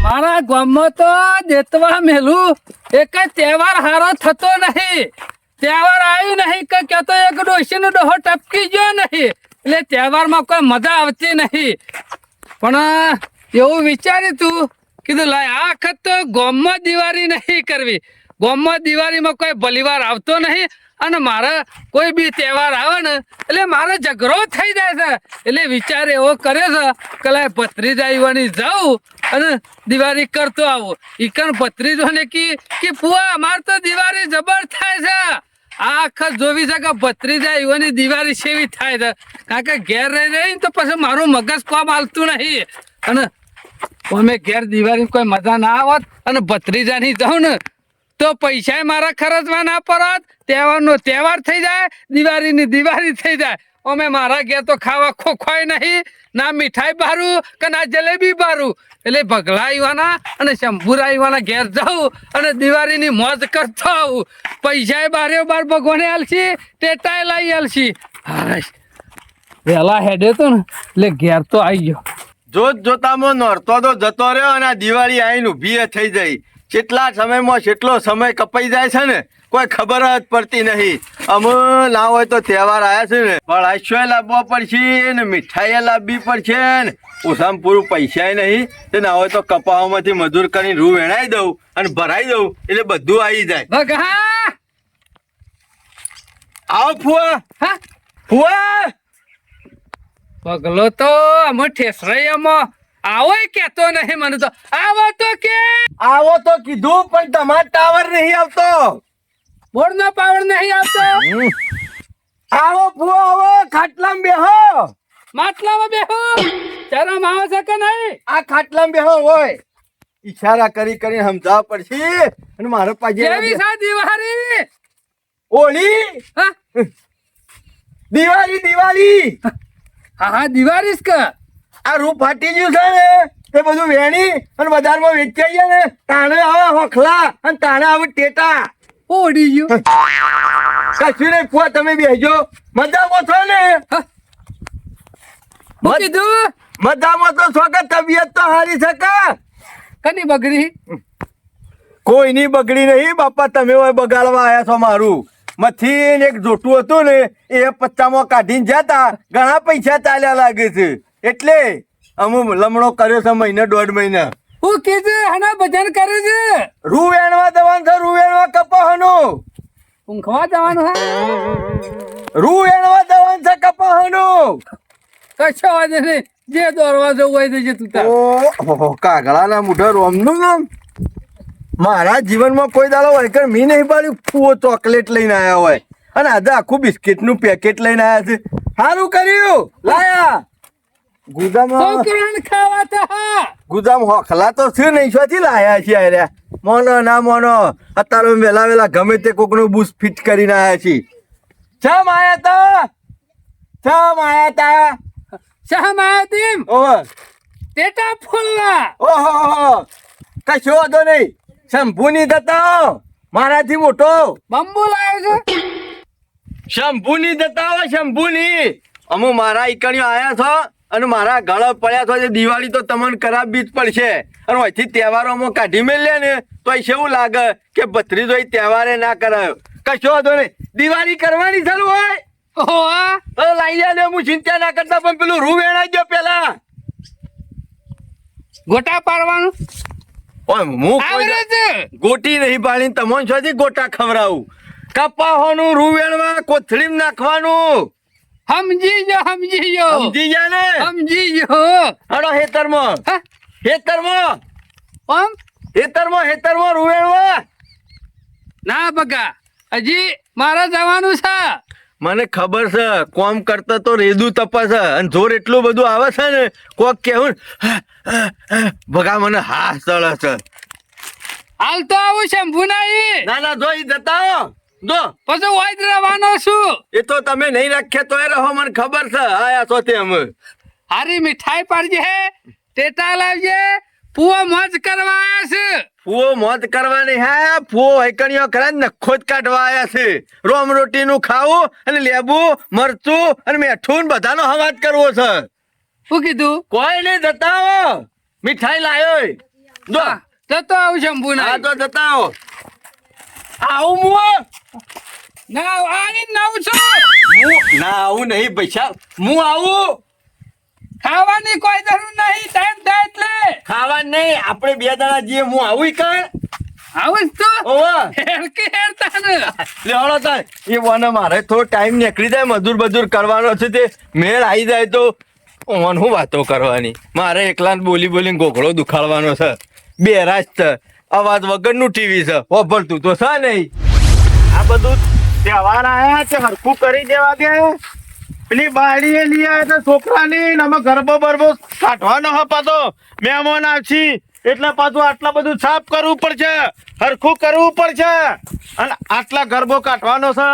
અમારા ગામમાં તો દેતવા મેલું. એક તહેવાર હારો થતો નહીં. તહેવાર આવ્યું નહીં કે કહેતો એક ડોશીનો ડોહો ટપકી ગયો નહીં. એટલે તહેવારમાં કોઈ મજા આવતી નહીં. પણ એવું વિચાર્યું તું કીધું, લાય, આ વખત તો ગામમાં દિવાળી નહીં કરવી. ગામમાં દિવાળીમાં કોઈ ભલીવાર આવતો નહીં. અને મારે કોઈ બી તહેવાર આવે ને, એટલે મારે ઝઘડો થઈ જાય છે. એટલે વિચાર એવો કરે છે કે લાય ભત્રીજા આવવાની જાઉં અને દિવાળી કરતો આવું. ઈકણ ભત્રીજોને કી, કે પુઆ અમારે તો દિવાળી જબર થાય છે. આખા જોવી છે કે ભત્રીજા યુવાની દિવાળી સેવી થાય છે. કારણ કે ઘેર રહી રહી તો પછી મારું મગજ કોમ હાલતું નહીં. અને અમે ઘેર દિવાળી કોઈ મજા ના આવત અને ભત્રીજાની જાઉં ને તો પૈસા મારા ખર્ચવા ના પડત. તહેવારનો તહેવાર થઈ જાય, દિવાળીની દિવાળી થઈ જાય. અમે મારા ઘેર તો ખાવા ખોખવાય નહીં. ના મીઠાઈ બારું કે ના જલેબી બારું. એટલે ભગલા આવ્યાના અને શંભુરા આવ્યાના ઘેર જાઉં અને દિવાળીની મોજ કરતો આવું. પૈસા બારે બાર ભગવાને આલશી ટેટાએ લાવી આલશી. હાશ વહેલા હેડે તો ને, એટલે ઘેર તો આવી ગયો. જોત જોતામાં નોરતો તો જતો રહ્યો અને દિવાળી આવીને ઊભી થઈ જાય કેટલા સમયમાં કેટલો સમય કપાઈ જાય છે ને કોઈ ખબર જ પડતી નહીં. અમે ના હોય તો તહેવાર આવ્યા છે ને. પણ આશ્યોય લાવવો પડશે ને મીઠાઈ લાવવી પડશે ને. ઓછામાં પૂરું પૈસા નહીં તે ના હોય તો કપાવામાંથી મજૂર કરીને રૂ વેણાઈ દઉં અને ભરાઈ દઉં એટલે બધું આવી જાય. આવો ફુવા. હા? ફુવા. પગલો તો અમે ઠેસરાઈયામાં આવો કેતો નહીં મને તો. આવો તો કે. આવો તો કીધું પણ તમાર ટાવર નહીં આવતો. બોર્ડ નો પાવર નહીં આવતો. આવો ફુવા આવો ખાટલામાં બેહો. માટલામાં બેહો. શરમ આવે છે કે નહીં? આ ખાટલામાં બેહો હોય ઈશારા કરી કરી સમજાવ પડશે. અને મારો પાજે કેવી છે દિવાળી. ઓળી હા. દિવાળી દિવાળી. હા હા દિવાળી જ કે. આ રૂપ ફાટી ગયું છે ને એ બધું વેણી અને બજારમાં વેચાઈ જાય ને તાણે આવે હોખલા અને તાણે આવે ટેટા. ઓડી ગયું. કશું નહીં ફુવા તમે બેસજો મજામાં છો ને? હું. કીધું? મજામાં તો છો કે તબિયત તો હારી છે કે? કની બગડી? કોઈની બગડી નહીં બાપા તમે હોય બગાડવા આવ્યા છો મારું. મથી એક જોટું હતું ને એ પચ્ચામાં કાઢીને જતા ઘણા પૈસા ચાલ્યા લાગે છે. એટલે અમુક લમણો કર્યો છે મહિને દોઢ મહિના. હું કીધું હના ભજન કરે છે? રૂ વેણવા દવાન છે રૂ વેણવા કપાહનું. ઊંઘવા જવાનું હા રૂ વેણવા દવાન છે કપાહનું. કશો વાંધો નહીં. જે દોરવા જવું હોય તો જે તું તાર ઓહો કાગળાના મુઢા રોમનું નામ. મારા જીવનમાં કોઈ દાડો હોય કે મી નહીં પાડ્યું. ફૂવો ચોકલેટ લઈને આવ્યા હોય. અને આજે આખું બિસ્કિટનું પેકેટ લઈને આવ્યા છે. સારું કર્યું. લાયા. ગુદામાં છોકરાને ખાવા તો હા. ગુદામ હોખલા તો છે નહીં શોથી લાયા છે અરે. મોનો ના મોનો અત્યારે વેલા વેલા ગમે તે કોકનું બુશ ફિટ કરીને આવ્યા છીએ. ચમ આયા તા? ચમ આયા તા? શા માયા તેમ? ઓહો. તેટા ફૂલના ઓહો કશો વાંધો નહીં. શંભુની દતાઓ મારાથી મોટો. બંબુ લાવ્યો છે? શંભુની દત્તા શંભુની. અમુ મારા ઈકણીઓ આયા છો. અને મારા ગળા પડ્યા તો દિવાળી તો તમને ખરાબ જ પડશે. અને અહીંથી તહેવારોમાં કાઢી મેળ્યા ને તો અહીં એવું લાગે કે ભત્રીજો એ તહેવારે ના કરાયો. કશો વાંધો નહીં. દિવાળી કરવાની સર હોય. તો લાઈ જાય ને હું ચિંતા ના કરતા પણ પેલું રૂ વેણાઈ ગયો પેલા ગોટા પાડવાનું? ગોટી નહીં પાડીને તમને છોથી ગોટા ખવડાવું. કપાહોનું વેણવા કોથળીમ નાખવાનું. સમજી જો સમજી જો સમજી જા ને સમજી જો હડો હેતરમાં. હેતર હેતરમાં? ઓમ? હેતરમાં હેતરમાં રૂવેણમાં ના બગા હજી મારે જવાનું છે. મને ખબર છે કોમ કરતા તો રેદું તપાસ અને જોર એટલું બધું આવે છે ને કોક કેવું ભગા મને હા છે. હાલ તો આવું શંભુ નહીં ના ના જોઈ જતા જો પછી વાજ રહેવાનો છું. એ તો તમે નહીં રાખ્યા તોય રહો મને ખબર છે. આયા તો તે અમે. હારી મીઠાઈ પાડજે ટેટા લાવજે પુઓ મોજ કરવા આયા છે. ફૂવો મોત કરવાની હે ફૂવો હૈકણીઓ કરે નખો જ કાઢવા આયા છે. રોમ રોટીનું ખાવું અને લેબુ મરચું અને મેઠું ને બધાનો હવાજ કરવો છે. શું કીધું? કોઈ નહીં જતાવો મીઠાઈ લાયો. જો જતો આવું શંભુ ના તો જતા આવો. આવું હું ના આની નવ છું? હું ના આવું નહીં પૈસા હું આવું? ખાવાની કોઈ જરૂર નહીં ટાઈમ થાય એટલે. ખાવા નહીં આપણે બે દાડા જઈએ હું આવું કણ આવું જ તો. ઓવા. હેરકે હેરતા ને લેવડો તા એ વાને મારે થોડો ટાઈમ નીકળી જાય મજૂર બજૂર કરવાનો છે તે. મેળ આવી જાય તો ઓન હું વાતો કરવાની? મારે એકલા બોલી બોલીને ગોઘળો દુખાડવાનો છે. બેરાજ છે અવાજ વગરનું ટીવી છે. વાપરતું તો છે નહીં? આ બધું તહેવાર આયા છે હરખું કરી દેવા દે. પેલી બાળીએ લઈ આવ્યા છે છોકરાની ને અમે ગરબો બરબો કાઢવાનો હે પાછો મહેમાન આવશી. એટલે પાછું આટલા બધું સાફ કરવું પડશે. હરખું કરવું પડશે. અને આટલા ગરબો કાઢવાનો છે.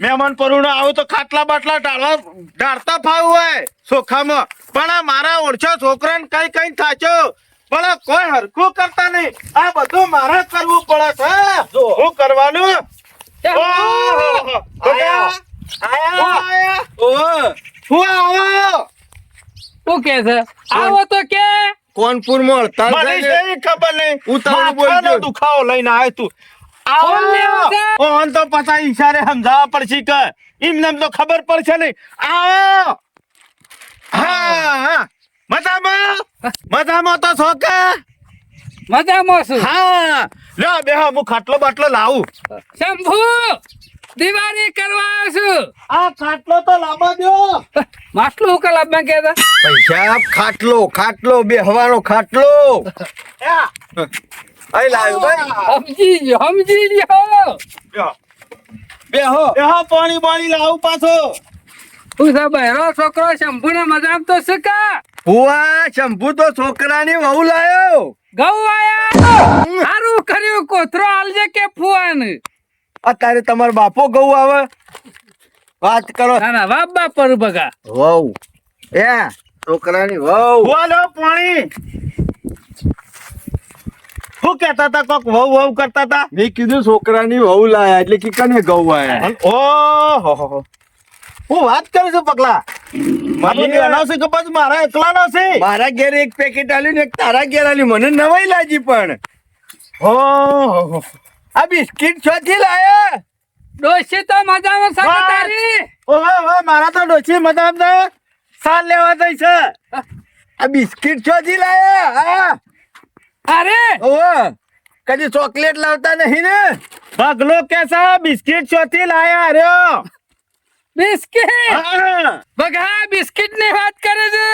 મહેમાન પરુણો આવું તો ખાટલા બાટલા ઢાળવા ઢાળતા ફાવું હોય ચોખામાં પણ આ મારા ઓળખો છોકરાને કઈ કઈ થાચો પણ કોઈ હરખું કરતા નહીં. આ બધું મારે કરવું પડે છે. જો. હું કરવાનું? શું કે છે? આવો તો કે. મને ખબર નહીં? હું તમને દુખાવો લઈને આવ્યો તું કોણ આવો તો પતા ઈશારે સમજાવવા પડશે કે. એમને તો ખબર પડશે નહીં. આવો. હા હા. મજામાં? મજામાં તો છો કે? મજામાં છું. હા. લે બે હું ખાટલો બાટલો લાવું. શંભુ દિવાળી કરવા આવ્યો છું. આ ખાટલો તો લાવવા દો માટલું હું કે કહેતા પૈસા ખાટલો ખાટલો બેહવાનો ખાટલો. યા, અહીં લાવ્યો ભાઈ. સમજી ગયો સમજી ગયો. લ્યો. બેહો. બેહો પાણી પાણી લાવું પાછો. હું બહેરો છોકરો શંભુ ને મજામાં તો શું હુઆ શંભુ તો છોકરાની વહુ લાયો. ગૌ આયા. સારું કર્યું કોથરો આલજે કે ફુવાન. અત્યારે તમારો બાપો ગૌ આવે. વાત કરો. ના ના બાપ બાપ પર બગા વહુ. એ છોકરાની વહુ. બોલો પાણી. શું કહેતા હતા કોક વહુ વહુ કરતા હતા? મેં કીધું છોકરાની વહુ લાયા એટલે કે કને ગૌ આયા. ઓહો હું વાત કરું છું પગલા. મારી બેનો છે કે પછી મારા એકલાનો છે? મારા ઘેર એક પેકેટ આલ્યું ને એક તારા ઘેર આલ્યું. મને નવાઈ લાગી પણ. હો આ બિસ્કિટ છોથી લાયા? ડોસી તો મજામાં સાથે. તારી? ઓહો ઓહો, મારા તો ડોશી મજામાં તો સાલ લેવા દઈ છે આ બિસ્કિટ છોથી લાયા? હા. અરે! ઓહો કદી ચોકલેટ લાવતા નહીં ને? પગલો કેસા બિસ્કિટ છોથી લાયા રહ્યો બિસ્કિટ! બગા બિસ્કિટની વાત કરે છે.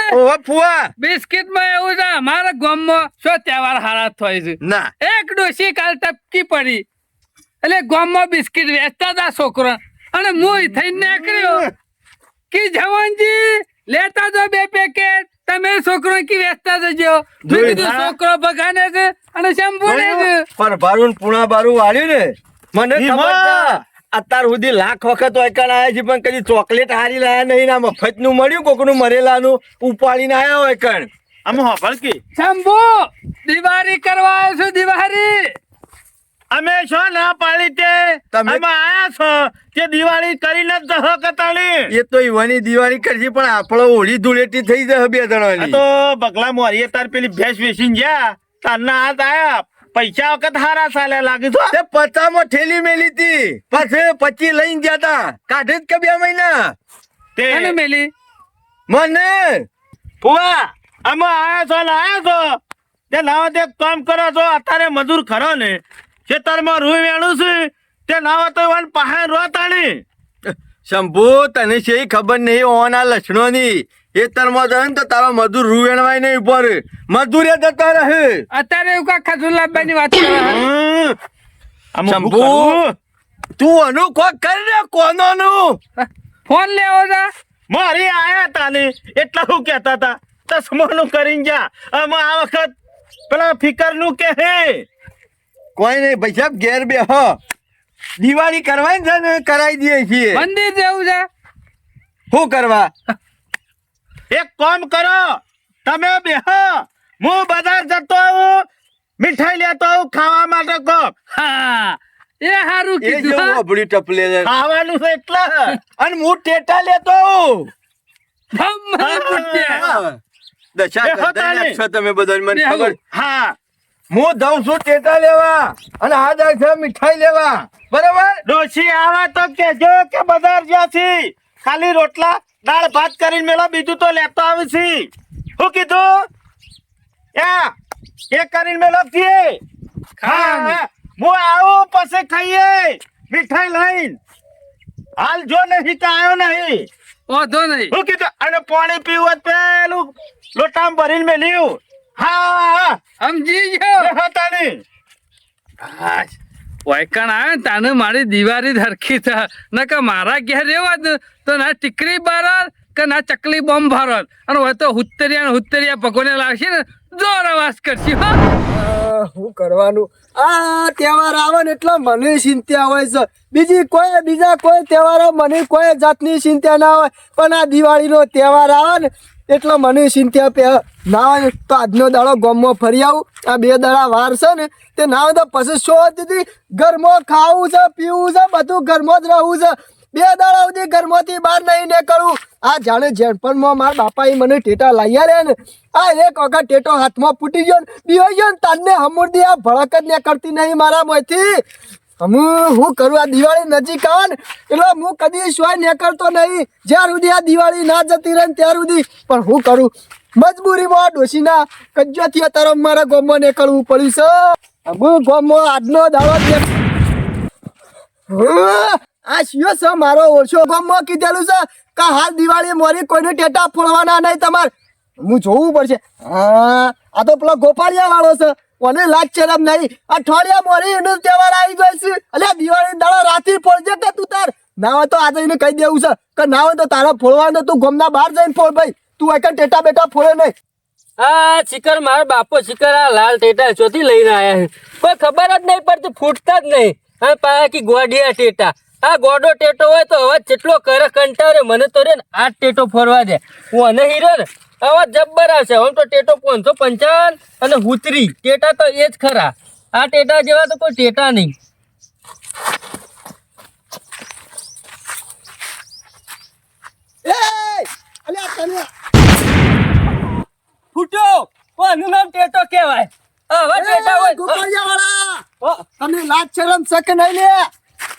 ફુવા. બિસ્કિટમાં એવું છે અમારા ગામમાં શું તહેવાર હારા થાય છે? ના. એક ડોશી કાલ ટપકી પડી. એટલે ગામમાં બિસ્કિટ વેચતા હતા છોકરા. અને હું થઈને નીકળ્યો. કે જવાનજી લેતા જો બે પેકેટ. તમે છોકરો કી વેચતા જજો. મેં કીધું છોકરો બગાને છે અને શેમ્પુ ને છે. પર બારું પુણા બારું વાળ્યું ને. મને ખબર અત્યાર સુધી લાખ વખત ઓયકણ આયા છે પણ કદી ચોકલેટ હારી લાયા નહીં ના મફતનું મળ્યું કોકનું મરેલાનું ઉપાડીને આવ્યા હોય કણ આમ હોભળ કે? શંભુ દિવાળી કરવા આવ્યો છું દિવાળી. અમે છો ના પાડી તે તમે- આયા છો તે દિવાળી કરીને જ જહો કતાળી એ તો ઈવાની દિવાળી કરશે પણ આપણો હોળી ધૂળેટી થઈ જશે બે આ જણાની તો બગલા મોરીએ તાર પેલી ભેંસ વેચીને ગયા તારના હાથ આયા. પૈસા વખત હારા સાલે લાગે છો? તે પચામાં ઠેલી મેલી હતી પછી પચી લઈને ગયા તા. કાઢે જ કે બે મહિના? તે મેલી? મને? ફુવા અમે આયા છો ને આયા છો? તે લાવો તે કામ કરો છો અત્યારે મજૂર ખરો ને. ખેતરમાં રૂઈ વેણું છે. તે લાવો તો વાન પાસે રોતાણી. શંભુ તને છે ખબર નહીં ઓના લક્ષણોની એ તરમાં જાય ને તો તારા મજૂર રૂવેણવાય નહીં ઉપર. મજૂરે જતા રહે. અત્યારે એવું કા ખજૂર લાવવાની વાત કરે શંભુ. તું અનુ કોક કરી દે કોનો નું ફોન લેવો છે મારી આયા તા ને એટલા હું કહેતા તસમો નું કરીને જા. અમે આ વખત પેલા ફિકરનું કે હે? કોઈ નહીં ભાઈ સાહેબ ઘેર બે હ દિવાળી કરવાની છે ને કરાવી દઈએ છીએ. મંદિર જેવું છે? શું કરવા? એક કામ કરો. તમે બેહ. હું બજાર જતો આવું. મીઠાઈ લેતો આવું ખાવા માટે કહો. હા એ હારું કીધું. અભડી ટપલે ખાવાનું છે એટલે. અને હું ટેટા લેતો આવું. દશા કરતા છો તમે બધા મને ખબર. હા. હું દઉં છું ટેટા લેવા. અને આ જાય છે મીઠાઈ લેવા. બરાબર? ડોશી આવા તો કેજો કે બજાર જ્યાંથી ખાલી રોટલા દાળ ભાત કરીને મેળો બીજું તો લેતો આવે છે. શું કીધું? યા એક કરીને મેળો છીએ હા હા. હું આવું પછી ખાઈએ. મીઠાઈ લઈને. હાલ જો નહીં તો આવ્યો નહીં. વાંધો નહીં. શું કીધું અને પાણી પીવું પેલું. લોટામાં ભરીને મેલ્યું. હા હા સમજી ગયો. હા તાની વાયકણ આવે ને તાને મારી દિવાળી ધરખી થા. કે મારા ઘેર રહેવા તો ના ટીકરી બારત કે ના ચકલી બોમ્બ ભારત અને હોય તો હુત્તરિયા ને હુત્તરિયા પકોને લાગશે ને જોર અવાજ કરશે હું કરવાનું? આ તહેવાર આવે ને એટલે મને ચિંતા હોય છે. બીજી કોઈ, બીજા કોઈ તહેવારો મને કોઈ જાતની ચિંતા ના હોય. પણ આ દિવાળીનો તહેવાર આવે ને એટલે મને ચિંતા પે ના, તો આજનો દાડો ગામમાં ફરી આવું. આ બે દાડા વાર છે ને, તે ના તો પછી શોધથી ઘરમાં ખાવું છે, પીવું છે, બધું ઘરમાં જ રહું છે. બે દાડા સુધી ઘરમાંથી બહાર નહીં નીકળવું આ જાણે જેણપણમાં મારા બાપાએ મને ટેટા લઈ આલ્યા ને. આ એક વખત ટેટો હાથમાં ફૂટી ગયો બીજો ગયો ને તારને હમુરદી આ ભળક જ નીકળતી નહીં મારા મોંથી હું હું કરું આ દિવાળી નજીક આવે ને હું કદી સ્વાય નીકળતો નહીં. જ્યાર સુધી આ દિવાળી ના જતી રહે ને ત્યાર સુધી પણ હું કરું. મજબૂરીમાં ડોશીના કજ્જાથી અત્યારે મારા ગામમાં નીકળવું પડ્યું છે. હું ગામમાં આજનો દાડો આ શિયો છે મારો ઓછો. ગામમાં કીધેલું છે કે હાલ દિવાળી મોરી કોઈને ટેટા ફોડવાના નહીં તમારે. હું જોવું પડશે. હા, આ તો પેલો ગોપાળિયા વાળો છે. કોને લાજ શરમ નહીં? અઠવાડિયા મોરી એનો તહેવાર આવી ગયો છે. અલ્યા દિવાળી દાડો રાતી ફોડજે કે તું તાર? ના હોય તો આજે એને કહી દેવું છે. કે ના હોય તો તારા ફોડવાનું તું ગમના બહાર જઈને ફોડ ભાઈ. તું એક ટેટા બેટા ફોડે નહીં. આ શિખર મારા બાપો શિખર, આ લાલ ટેટા ચોથી લઈને આયા છે. કોઈ ખબર જ નહીં પડતી, ફૂટતા જ નહીં. હા પાકી ગોડિયા ટેટા. આ ગોડો ટેટો હોય તો હવે જેટલો કરે કંટાળે મને તો રે ને આ ટેટો ફરવા દે. હું અને હીરો ને અવાજ જબ્બર આવશે. આમ તો ટેટો પાંચસો પંચાવન અને હુતરી ટેટા તો એ જ ખરા. આ ટેટા જેવા તો કોઈ ટેટા નહીં. કોનું નામ ટેટો કહેવાય. આવા ટેટા હોય! તમને લાજ શરમ છે કે નહીં લે?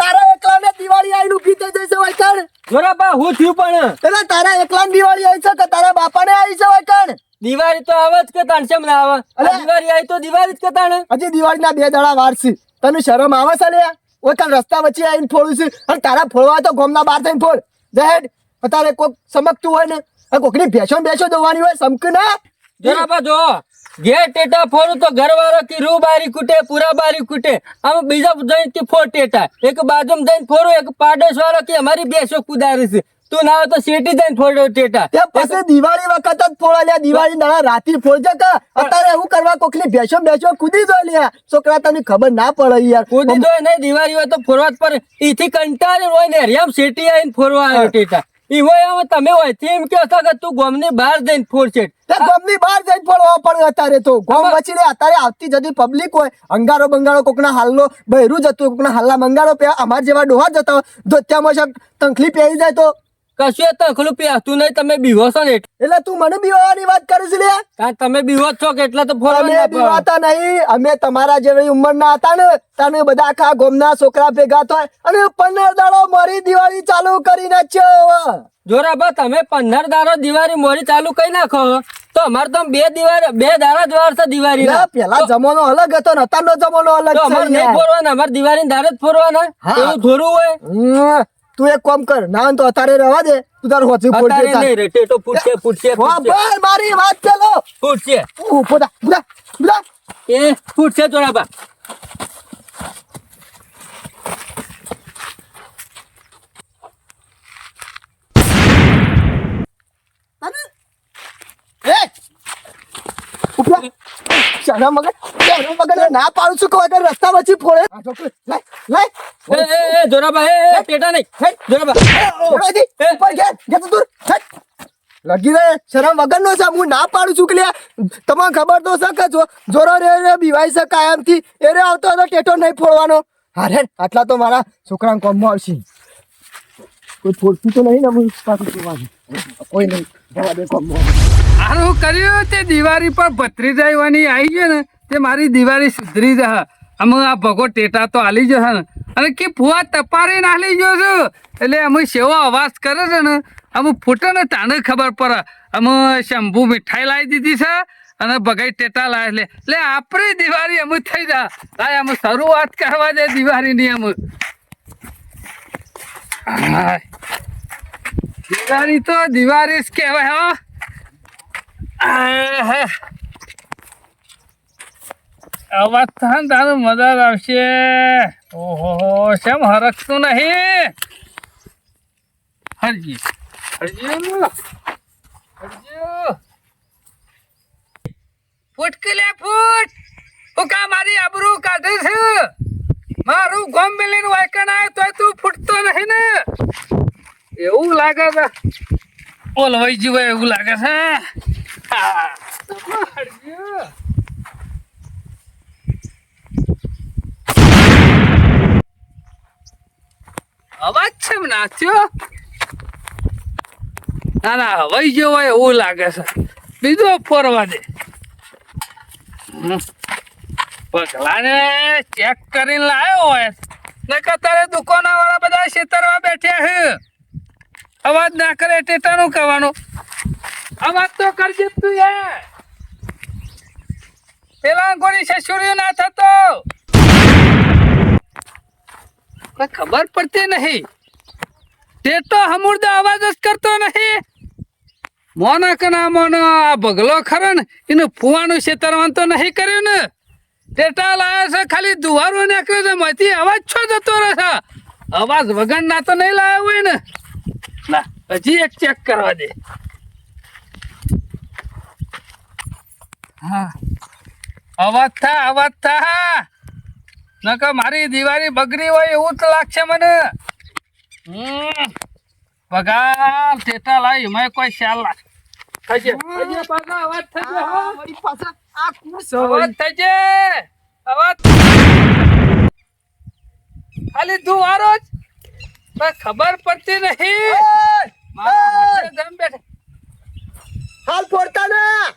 તારા એકલાને દિવાળી આઈને ઊભી થઈ જશે વૈકણ જોરાબા હું થયું પણ? એટલે તારા એકલાને દિવાળી આવી છે કે તારા બાપાને આવી છે વૈકણ દિવાળી તો આવે જ કે તાણ છે ના આવે? અરે દિવાળી આવી તો દિવાળી જ કે તાણ? હજી દિવાળીના બે દાડા વારસી તને શરમ આવે છે લે વૈકણ રસ્તા વચ્ચે આવીને ફોડું છું. અને તારા ફોડવા તો ગોમના બહાર થઈને ફોડ. જહેડ તારે કોક સમકતું હોય ને. કોકની ભેસો ભેસો દોવાની હોય સમક ના? જોરાબા જો. ઘેર ટેટા ફોડું તો ઘરવાળો કી રૂ બારી કૂટે પૂરા બારી કૂટે આમ બીજા જઈને કે ફોર ટેટા. એક બાજુમાં જઈને ફોડું એક પાડોશ વાળો કે અમારી બેસો કુદારી છે. તું ના તો શેટી જઈને ફોડો ટેટા. પછી દિવાળી વખત જ ફોડા લ્યા દિવાળી દાડા રાતી ફોડજે કે અત્યારે હું કરવા કોકલી બેસો બેસો કૂદી દો લ્યા. છોકરા તને ખબર ના પડે યાર. કૂદી દો નહીં દિવાળી હોય તો ફોરવા જ પડે. ઈથી કંટાળી હોય ને હરિયામ શેટી આવીને ફોરવા આવ્યો ટેટા. ઈ હોય આમાં તમે હોય તેમ એમ છો કે તું ગોમની બહાર જઈને ફોડશે તે ગોમની બહાર જઈને ફોડવા પણ અત્યારે તો ગોમ આમાં- રે અત્યારે આવતી જતી પબ્લિક હોય અંગારો બંગારો કોકના હાલનો બહેરું જતું કોકના હાલના બંગારો પે અમાર જેવા ડોહા જતા હોય ધોત્યામાં તંખલી પહેરી જાય તો કશું તખલું પ્યાસતું નહીં તમે બીવો છો ને એટલે તું મને બીવાની વાત કરીશ લે કારણ તમે બીવો છો કે એટલે તો ફોન અમે બીવાતા નહીં અમે તમારા જેવી ઉંમરના હતા ને તને બધા આખા ગોમના છોકરા ભેગા થાય અને પંદર દાડો મારી દિવાળી ચાલુ કરી નાખ્યો જોરાબા તમે પંદર દાડો દિવાળી મોરી ચાલુ કરી નાખો. તો અમારે તો બે દિવાળી બે દાડા જ વાર છે દિવાળી પેલા જમાનો અલગ હતો ને અત્યારનો જમાનો અલગ અમારે નહીં ફોરવાના અમારે દિવાળી દાડે જ ફોરવાના. એવું થોડું હોય. તું એક કામ કર ના તો અતારે રહેવા દે. તું તારું હોચી તાર. નહીં રે ટેટો ફૂટશે ફૂટશે ફૂટશે મારી વાત ચાલો. ફૂટશે ઓ પોતા ઊભો થા, એ ફૂટશે જોરાબા શાના મગન ના પાડું છું કઈ રસ્તા વચ્ચે ફોડે. એ એ એ જોરાબા એ એ, નહીં જોરાબા ઉપર ઘેર, ઘેર દૂર, લગી રહે શરમ વગરનો છે હું ના પાડું છું કે લ્યા. તમને ખબર તો છે કે જો જોરો રે રે બીવાય છે કાયમથી એ રે આવતો હતો ટેટો નહીં ફોડવાનો હારે આટલા તો મારા છોકરા કોમમાં આવશે કોઈ ફોડતું તો નહીં ને હું પાછું જોવાનું કોઈ નહીં જવા દે કોમમાં સારું કર્યું તે દિવાળી પર જાય આવી ગયો ને તે મારી દિવાળી સુધરી જશે અમે આ ભગો ટેટા તો હાલી જશે ને. અને કે ફુવા તપારીને હાલી ગયો છે. એટલે અમે સેવો અવાજ કરે છે ને. અમે ફૂટે ને તાને ખબર પડે. અમે શંભુ મીઠાઈ લાવી દીધી છે અને ભગાઈ ટેટા લાવે એટલે એટલે આપણી દિવાળી અમે થઈ જા. ભાઈ અમે શરૂઆત કરવા દે દિવાળીની અમે. દિવાળી તો દિવાળી જ કહેવાય હો. અવાજ થાય તારું મજા આવશે ઓહો, શેમ હરકતું નહીં? હરજી. હરજી. હરજી. ફૂટ લે ફૂટ? હું કા મારી આબરૂ કાઢે છે? મારું ગોમ મિલીને વાયકણ આવે તોય તું ફૂટતો નહીં ને? એવું લાગે છે. ઓલવાઈ જીવો એવું લાગે છે. હા. હરજી. અવાજ છે નાચ્યો ના ના હવાઈ જેવો હોય એવું લાગે છે. બીજો ફરવા દે. પગલાને ચેક કરીને લાવ્યો હોય. ને તારે દુકાનો વાળા બધા છેતરવા બેઠ્યા છે. અવાજ ના કરે ટેટાનું કહેવાનું. અવાજ તો કરજે તું યાર પેલા કોની સસુરી ના થતો. ખબર પડતી નહીં. તે તો હમુર્દો અવાજ જ કરતો નહીં. મોના કે ના મોનો આ બગલો ખરો ને એનું ફુવાનું છેતરવાનું તો નહીં કર્યું ને. ટેટા લાવ્યો છે, ખાલી દુવારું નીકળે છે, માંથી અવાજ છો જતો રહે અવાજ વગર ના તો નહીં લાવ્યો હોય ને. ના, હજી એક ચેક કરવા દે. હા. અવાજ થા અવાજ થા. નકર મારી દિવાળી બગડી હોય એવું તો લાગશે મને. હમ. પગાર ટેટા લાવી એમાં કોઈ ખ્યાલ થશે અવાજ થશે હો. વળી પાછા આ કુસ અવાજ થશે અવાજ. ખાલી દુવારો જ. પણ ખબર પડતી નહીં. મારા હાથે જમ બેઠા. હાલ ફોડતા ના.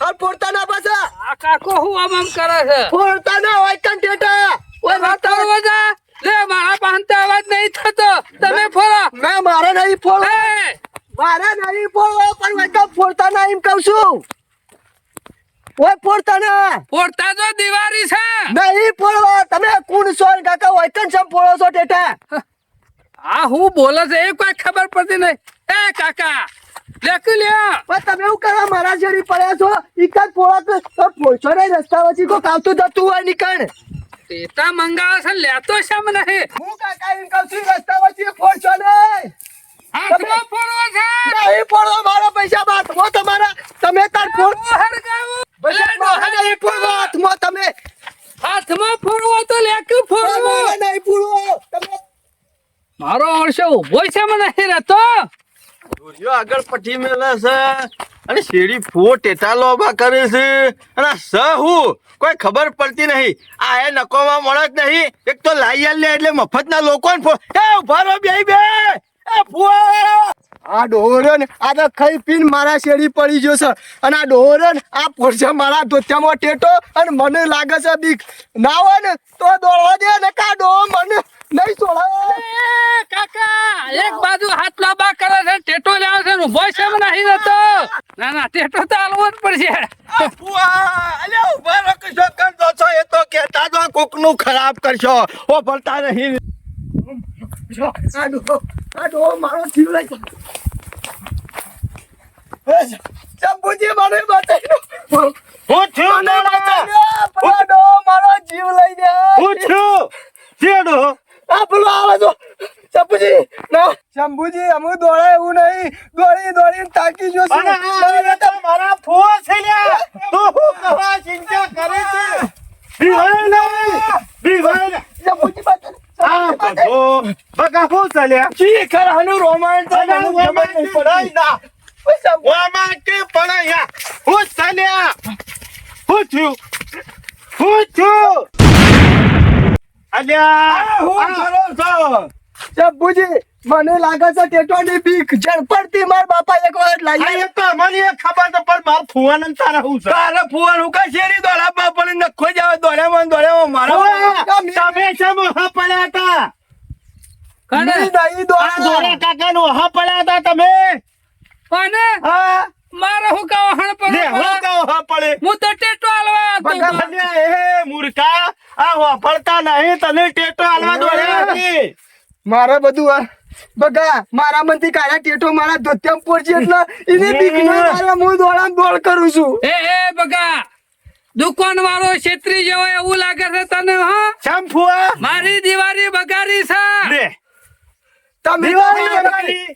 હાલ ફોડતા ના પાછા. આ કાકો હું આમ આમ કરે છે? ફોડતા ના હોય કન ટેટા. ઓય વાતાવરણ વજા લે મારા પાંતે અવાજ નહીં થતો. તમે ફરો મેં મારે નહીં ફોડ. મારે નહીં ફોડવો પણ તો ફોડતા ના એમ કહું છું. ઓય ફોડતા ના. ફોડતા તો દિવાળી છે. નહીં ફોડવો. તમે કુણ છો કાકા હોય કન સમ ફોડો છો ટેટા. આ હું બોલે છે એ કોઈ ખબર પડતી નહીં. એ કાકા લેખી લ્યો પણ તમે એવું કરવા મારા શેરી પડ્યા છો? તો ફોડશો નહીં રસ્તા વચ્ચે કોઈ આવતું જતું હોય નીકળ ટેટા મંગાવે છે લેતો શમ નહીં. હું કાકા એમ કહું છું રસ્તા વચ્ચે હાથમાં ફોડવો છે. નહીં ફોડો મારા પૈસા બાથમાં તમારા તમે તાર હું હરગાવું. પૈસા લે, મારા ડોહા હાથમાં તમે હાથમાં ફોડવો તો લેખું ફોડવો. નહીં ફોડો તમે મારો અણસો ઊભો છે મને રહેતો. દોરીઓ આગળ પઠી મેલે છે. અને શેરી ફો ટેટા લોબા કરે છે. અને સ હું? કોઈ ખબર પડતી નહીં. આ એ નકોમાં મળે જ નહીં. એક તો લાઈ આલ લે એટલે મફતના લોકોને ફો એ ઊભા રહો બે બે. એ ફો આ ડોરન આ તો ખાઈ પીને મારા શેરી પડી ગયો છે. અને આ ડોરન આ પોરસે મારા ધોત્યામાં ટેટો અને મને લાગે છે બીક. ના હોય ને તો દોડવા દે ને કા મને. નહીં છોડે કાકા એક બાજુ હાથ લાંબા કરે છે ટેટો લાવે છે ને ઊભો છે મને નહીં રહેતો? ના ના ટેટો તો હાલવો જ પડશે. અલ્યા ઊભા રહો કરતો છો એ તો કહેતા તો કોકનું ખરાબ કરશો. ઓ ભરતા નહીં. મારો જીવ લઈ જાય ચંપુજી મને બતાવ્યો. હું છું મારો જીવ લઈ જાય હું છું આ પેલો આવે તો. શંભુજી ના. શંભુજી અમે દોડે એવું નહીં. દોડી થાકી જો મારા ફુવા છે લ્યા તું હું કવા ચિંતા કરે છે? બીવાય નહીં. બીવાય શંભુજી બાજુ બગા પડાય ના. ઓમાં કે પડાય હું ચાલ્યા હું છું હું છું અલ્યા હું આ- કરો છો જબ્બુજી મને લાગે છે ટેટોની બીક ઝડપડતી માર બાપા એક વાર લાવી તો મને એ ખબર તો પણ માર ફુવાન ને તારે હું છે? ફુવાન હું કઈ શેરી દોડા? બાપા નખો જાવ દોડ્યા ને દોડ્યામાં મારા તમે છે મોહા પડ્યા હતા? કને? દોડા. કાકા નું હા પડ્યા હતા તમે? કોને? હા. મારે હું કહો હણ પડે હું કહું ઓહા પડે. હું તો ટેટો હાલવા હતો. એ મૂર્ખા આ વાપરતા નહીં તને ટેટો હાલવા દોડ્યા મારે બધું આ બગા મારા મનથી કાળા ટેટો મારા ધોત્યમપુર પડશે એટલે એને બીક ના મારે હું દોડામ દોડ કરું છું. એ એ બગા. દુકાન વાળો છેત્રી જેવો એવું લાગે છે તને હા? શમ ફુવા? મારી દિવાળી બગાડી છે. તમે દિવાળી બગાડી.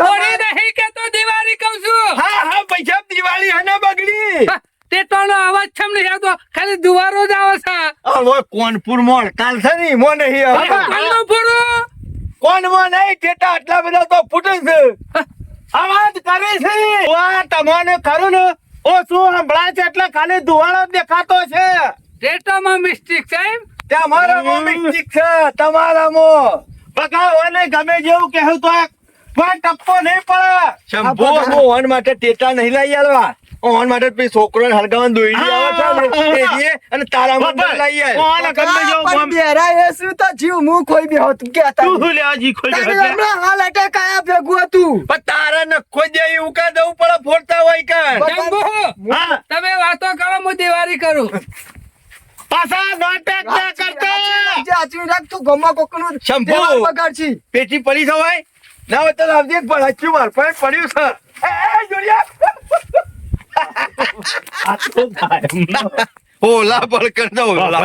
તોડી નહીં કે તો દિવાળી કહું છું હા હા પૈસા દિવાળી હને બગડી ટેટોનો અવાજ છમ નહીં આવતો ખાલી દુવારો જ આવે છે હવે કોનપુર મોણ. કાલ છે ને મો નહીં હવે? કોણ મો નહીં ટેટા આટલા બધા તો ફૂટે છે. અવાજ કરે છે. વા તમને ખરું ને? ઓ શું સંભળાય છે? એટલે ખાલી ધુવાળો દેખાતો છે. ટેટોમાં મિસ્ટેક છે એમ? ત્યાં મારા મો મિસ્ટેક છે તમારામાં. મો બગાવવાને ગમે જેવું કહેવું તો પણ ટપ્પો નહીં પડે. શંભુ હું ઓન માટે ટેટા નહીં લઈ આલવા. ઓન માટે પછી છોકરો હળગાવન આવે લીએ અને તારા મંદિર લઈ આવે કોણ બેરા એ શું તો જીવ હું કોઈ બેહો હોત કે તું લેવા જી ખોઈ તારે ગયો છે? હમણાં હાલ અટેક આયા ભેગું હતું. પણ તારા નખો દે એવું કા દઉં પડે ફોડતા હોય કાન તમે વાતો કરો હું દિવાળી કરું. પાછા નાટક ના કરતા. જે રાખ તું ગમમાં કોકનું શંભુ. બગાડશી. પેટી પડી જવાય ના હોય તો પણ હચ્યું માર પણ પડ્યું છે. એ, જોડિયા. ઓલા પણ કર ઓલા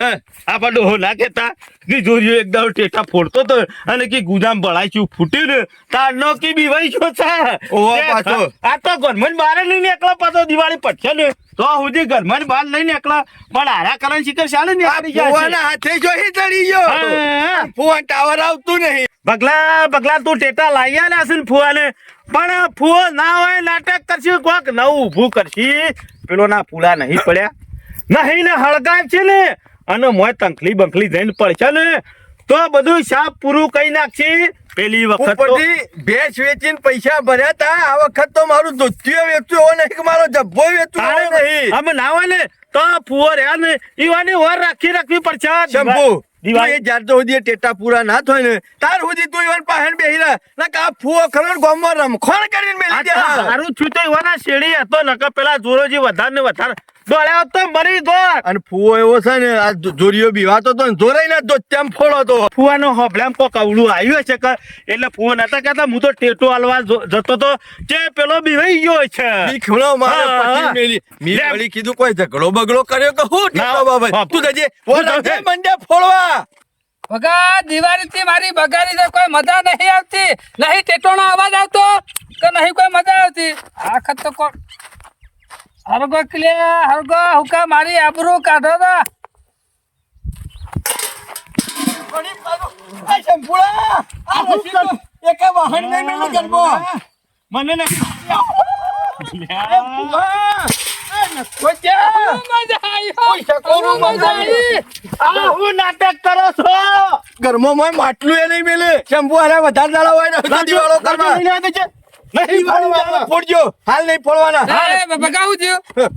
હા. આ ડોહો કેતા કે જોરિયો એક દાડો ટેટા ફોડતો તો અને કે ગુદામ બળાચ્યું ફૂટ્યું ને તાર નો કી બીવાઈ છો છે. ઓહો, પાછો. આ તો ઘરમાં બહાર નહીં એકલા પાછો દિવાળી પડશે ને. તો સુધી ઘરમાં બહાર નહીં એકલા પણ આરા કરણ શિખર ચાલે ને આ ફુવાના હાથે જોઈ ચડી ગયો ફોન ટાવર આવતું નહીં. બગલા બગલા તું ટેટા લાવ્યા ને ફુવાને પણ ફુવો ના હોય નાટક કરશે કોક નવું ઊભું કરશી. પેલો ના ફૂલા નહીં પડ્યા. નહીં ને હળગાવ છે ને. અને મોય તંખલી બંખલી જઈને પડશે ને. તો બધું સાફ પૂરું કઈ નાખશે. પેલી વખત તો ભેંસ વેચીને પૈસા ભર્યા તા. આ વખત તો મારું ધોતિયો વેચતું હોય નહીં કે મારો જબ્બો વેચતું હોય નહીં. અમે ના હોય ને તો ફુવો રહ્યા ને ઈવાની વર રાખી રાખવી પડશે. શંભુ દિવાળી જ્યાર તો સુધી ટેટા પૂરા ના થાય ને તાર સુધી તું ઈવન પાહેન બેહી રહે. ના કા ફુવો ખરો ગામમાં રમખોણ કરીને મેલી દે હારું છું તો ઈવાના શેરડી હતો નકર પેલા જોરોજી વધારે ને વધારે દોડ્યા તો મરી દોડ અને ફુવો એવો છે ને આ જો- બીવાતો તો ને જોરાઈ ના તેમ ફોડો તો ફુવાનો હોબલામ કોક અવળું આવ્યું છે કે એટલે ફુવો નતા કહેતા હું તો ટેટો હાલવા જતો તો જે પેલો બીવાઈ ગયો છે. દીખણો મારે પછી મેલી મી વળી કીધું કોઈ ઝઘડો બગડો કર્યો કે હું ટેટો બાબા. તું જજે ઓલા મંડે ફોડવા. ભગા દિવાળી થી મારી બગાડી તો કોઈ મજા નહીં આવતી. નહીં ટેટોનો અવાજ આવતો કે નહીં કોઈ મજા આવતી? આખત તો કોણ હરગો ક્લે હરગો હુકા મારી આબરૂ કાઢો તો. મને નાટક કરો છો? ઘરમાં માટલું એ નહીં મેલે. શંભુ અરે વધારે દાડા હોય ને દિવાળો કરવા. નહીં ફોડવાના. ફોડજો. હાલ નહીં ફોડવાના એ બગા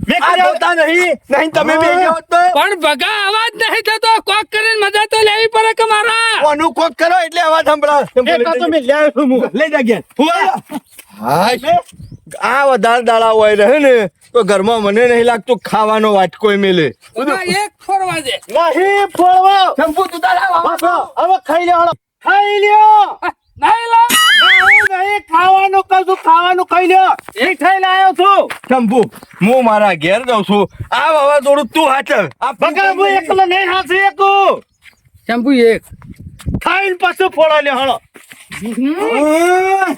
મેં આ નહીં. નહીં તમે બે પણ બગા અવાજ નહીં થતો. કોક કરીને મજા તો લેવી પડે કે મારા. કોનું કોક કરો એટલે અવાજ સંભળાવ. તો લઈ મેં લ્યાયો હું. લઈ જા. ઘેર આ વધારે દાડા હોય રહે ને તો ઘરમાં મને નહીં લાગતું ખાવાનો વાટકો મેલે. એક ફોરવા દે. નહીં ફોડવા. શંભુ તું હવે ખાઈ લ્યો ખાઈ લ્યો. ખાવાનું છું ખાવાનું ખાઈ લ્યો. મીઠાઈ લાયો છું. શંભુ હું મારા ઘેર જાઉં છું. આ વાવાઝોડું તું હાચવ આ બગા હું એકલો નહીં હાંસી શકું શેમ્પુ એક. ખાઈને પાછું ફોડો લ્યો હાલો. હમ.